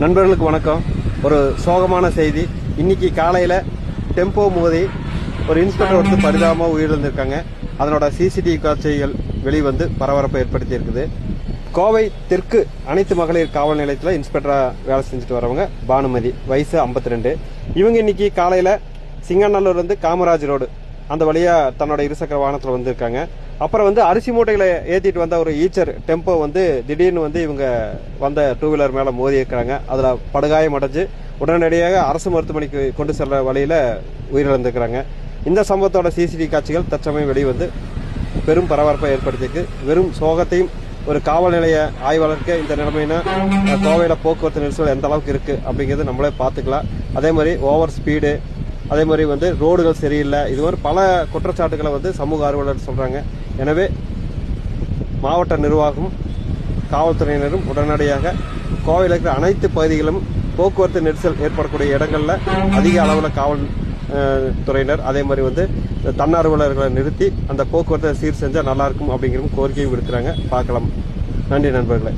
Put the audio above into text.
நண்பர்களுக்கு வணக்கம். ஒரு சோகமான செய்தி. இன்னைக்கு காலையில டெம்போ மோதி ஒரு இன்ஸ்பெக்டர் ஒருத்தர் பரிதாபமாக உயிரிழந்திருக்காங்க. அதனோட சிசிடிவி காட்சிகள் வெளிவந்து பரபரப்பை ஏற்படுத்தி இருக்குது கோவை தெற்கு அனைத்து மகளிர் காவல் நிலையத்தில் இன்ஸ்பெக்டரா வேலை செஞ்சுட்டு வரவங்க பானுமதி வயசு 52 ரெண்டு. இவங்க இன்னைக்கு காலையில சிங்கநல்லூர் வந்து காமராஜ் ரோடு அந்த வழியாக தன்னோட இருசக்கர வாகனத்தில் வந்திருக்காங்க. அப்புறம் வந்து அரிசி மூட்டைகளை ஏற்றிட்டு வந்த ஒரு ஈச்சர் டெம்போ வந்து திடீர்னு வந்து இவங்க வந்த டூ வீலர் மேலே மோதி இருக்கிறாங்க. அதில் படுகாயம் அடைஞ்சு உடனடியாக அரசு மருத்துவமனைக்கு கொண்டு செல்ற வழியில் உயிரிழந்திருக்கிறாங்க. இந்த சம்பவத்தோட சிசிடிவி காட்சிகள் தற்சமயம் வெளிவந்து பெரும் பரபரப்பை ஏற்படுத்தியிருக்கு. வெறும் சோகத்தையும் ஒரு காவல் நிலைய ஆய்வாளருக்கு இந்த நிலைமைனா கோவையில் போக்குவரத்து நெரிசல் எந்த அளவுக்கு இருக்கு அப்படிங்கிறது நம்மளே பார்த்துக்கலாம். அதே மாதிரி ஓவர் ஸ்பீடு அதே மாதிரி வந்து ரோடுகள் சரியில்லை. இது மாதிரி பல குற்றச்சாட்டுகளை வந்து சமூக ஆர்வலர் சொல்றாங்க. எனவே மாவட்ட நிர்வாகம் காவல்துறையினரும் உடனடியாக கோவையில் இருக்கிற அனைத்து பகுதிகளும் போக்குவரத்து நெரிசல் ஏற்படக்கூடிய இடங்களில் அதிக அளவில் காவல் துறையினர் அதே மாதிரி வந்து தன்னார்வலர்களை நிறுத்தி அந்த போக்குவரத்தை சீர் செஞ்சால் நல்லா இருக்கும் அப்படிங்கிற கோரிக்கையும் விடுக்கிறாங்க. பார்க்கலாம். நன்றி நண்பர்களே.